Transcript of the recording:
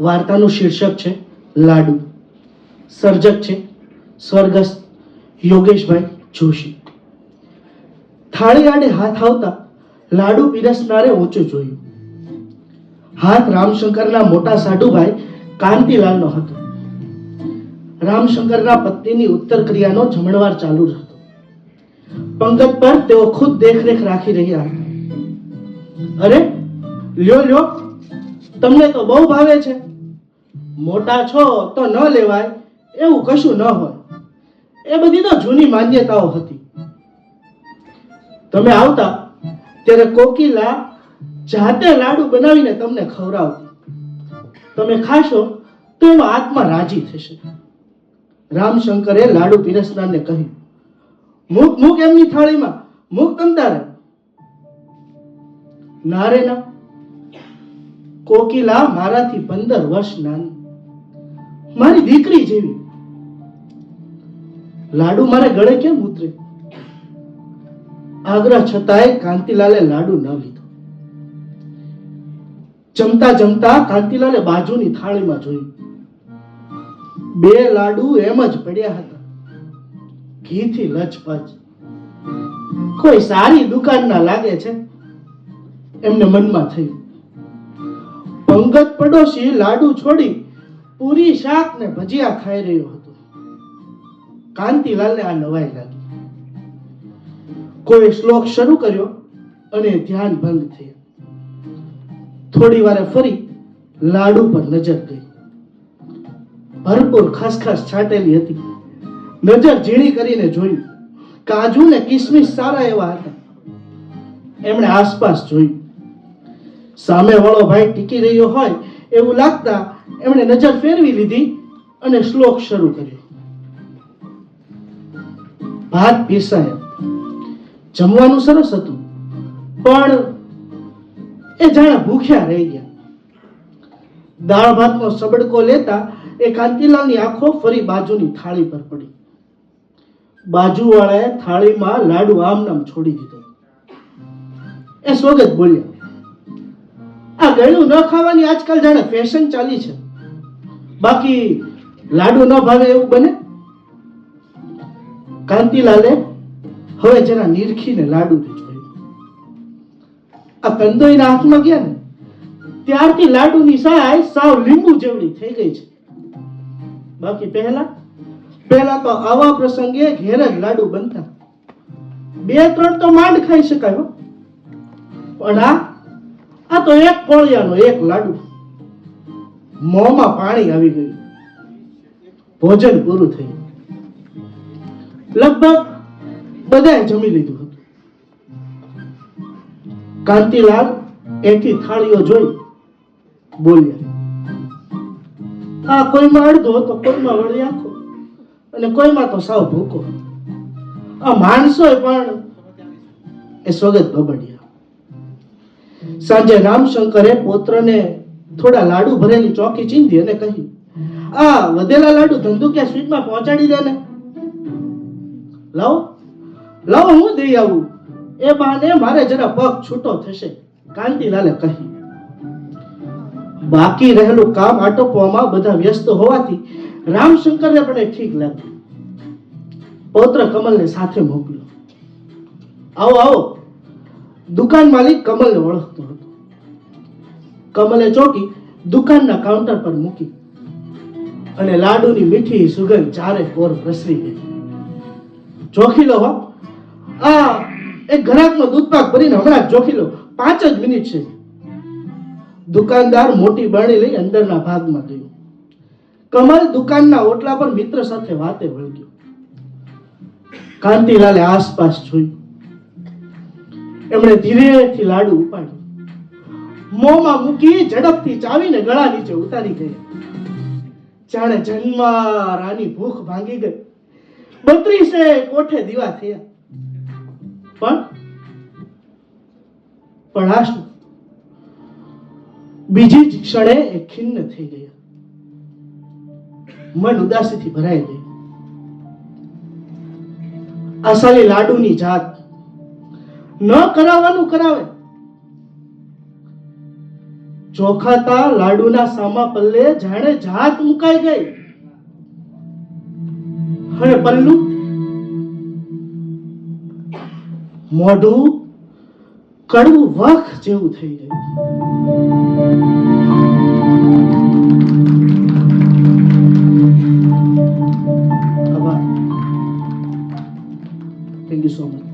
વાર્તાનું શીર્ષક છે, લાડુ. સર્જક છે, સ્વર્ગસ્થ યોગેશભાઈ જોશી. થાળી આડે હાથ આવતા લાડુ પીરસનારે ઓછું જોયું. હાથ રામશંકરના મોટા સાઢુભાઈ કાંતિલાલનો હતો. રામશંકરના પત્નીની ઉત્તર ક્રિયાનો જમણવાર ચાલુ હતો. પંગત પર તેઓ ખુદ દેખરેખ રાખી રહ્યા હતા. અરે, લ્યો લ્યો તમને તો બહુ ભાવે છે. મોટા છો તો ન લેવાય, એવું કશું ન હોય. એ બધી તો જૂની માન્યતાઓ હતી. તમે આવતા ત્યારે કોકિલા જાતે લાડુ બનાવીને તમને ખવડાવતી. તમે ખાશો તો એનો આત્મા રાજી થશે. રામશંકરે લાડુ પીરસનારને કહ્યું, મૂક મૂક એમની થાળીમાં, મૂક તમતારે ના રે કોકિલા મારાથી પંદર વર્ષ નાની. મારી દીકરી જેવી. લાડુ મારે ગળે કેમ ઉતરે? આગ્રહ છતાંય કાંતિલાલે લાડુ ન લીધો. જમતા જમતા કાંતિલાલે બાજુની થાળીમાં જોયું. બે લાડુ એમ જ પડ્યા હતા. ઘીથી લચપચ કોઈ સારી દુકાનના લાગે છે? એમને મનમાં થયું. પંગત પડોશી લાડુ છોડી પૂરી શાક ને ભજીયા ખાઈ રહ્યો હતો. કાંતિલાલને આ નવાઈ લાગી. કોઈ શ્લોક શરૂ કર્યો અને ધ્યાન ભંગ થયા. થોડી વારે ફરી લાડુ પર નજર ગઈ. ભરપૂર ખસખસ છાંટેલી હતી. નજર ઝીણી કરીને જોયું. કાજુ ને કિસમિસ સારા એવા હતા. એમણે આસપાસ જોયું. સામે વાળો ભાઈ ટીકી રહ્યો હોય એવું લાગતા એમણે નજર ફેરવી લીધી અને શ્લોક શરૂ કર્યો. ભાત પીસાયા જમવાનું સરસ હતું, પણ એ જાણે ભૂખ્યા રહી ગયા. દાળ ભાતનો સબડકો લેતા એ કાંતિલાલની આંખો ફરી બાજુની થાળી પર પડી. બાજુવાળાએ થાળીમાં લાડુ આમ નામ છોડી દીધો. એ સ્વગત બોલ્યા ગળ્યું ન ખાવાની આજકાલ જાણે ફેશન ચાલી છે. બાકી લાડુ ન ભાવે એવું બને? કાંતિલાલે હવે જરા નિરખીને લાડુ આ કંદોઈના હાથમાં ગયા ને, ત્યારથી લાડુની સાય સાવ લીંબુ જેવડી થઈ ગઈ છે. બાકી પહેલા પહેલા તો આવા પ્રસંગે ઘેર જ લાડુ બનતા. બે ત્રણ તો માંડ ખાઈ શકાય પણ આ આ તો એક કોળિયાનો એક લાડુ. મોંમાં પાણી આવી ગયું. ભોજન પૂરું થયું. લગભગ બધાએ જમી લીધું હતું. કાંતિલાલ એથી થાળીઓ જોઈ બોલ્યા, આ કોઈમાં અડધો તો કોઈમાં વળી આખો. અને કોઈમાં તો સાવ ભૂકો આ માણસો પણ એ સ્વગત બબડ્યા સાંજે રામશંકરે પોત્રને થોડા લાડુ ભરેલી ચોકી ચીંધી અને કહ્યું આ વધેલા લાડુ ધંધુકિયા સ્વીટમાં પહોંચાડી દે ને? લાવો લાવો, હું દઈ આવું. એ બહાને મારે જરા પગ છૂટો થશે, કાંતિલાલે કહ્યું બાકી રહેલું કામ આટોપવામાં બધા વ્યસ્ત હોવાથી રામશંકરને પણ ઠીક લાગ્યું. પૌત્ર કમલને સાથે મોકલ્યો. આવો આવો દુકાન માલિક કમલને ઓળખતો હતો. કમલે ચોકી દુકાનના કાઉન્ટર પર મૂકી અને લાડુની મીઠી સુગંધ ચારે કોર પ્રસરી ગઈ. જોખી લો આ એક ગ્રાહકનો દૂધપાક ભરીને હમણાં જોખી લો. પાંચ જ મિનિટ છે. દુકાનદાર મોટી બરણી લઈ અંદરના ભાગમાં ગયો. કમલ દુકાનના ઓટલા પર મિત્ર સાથે વાતે વળગ્યો. કાંતિલાલે આસપાસ જોયું. એમણે ધીરેથી લાડુ ઉપાડ્યું. મોંમાં મૂકી ઝડપથી ચાવીને ગળા નીચે ઉતારી ગયા જાણે જન્મા રાની ભૂખ ભાંગી ગઈ. બત્રીસે કોઠે દીવા થયા. પણ પણ બીજી જ ક્ષણે એ ખિન્ન થઈ ગયા. મન ઉદાસીથી ભરાઈ ગયું. આસાલી લાડુની જાત ન કરાવવાનું કરાવે. ચોખાતા લાડુના સામા પલ્લે જાણે જાત મુકાઈ ગઈ. અને પલ્લુ, મોઢું કડવું વખ જેવું થઈ ગયું. Thank you so much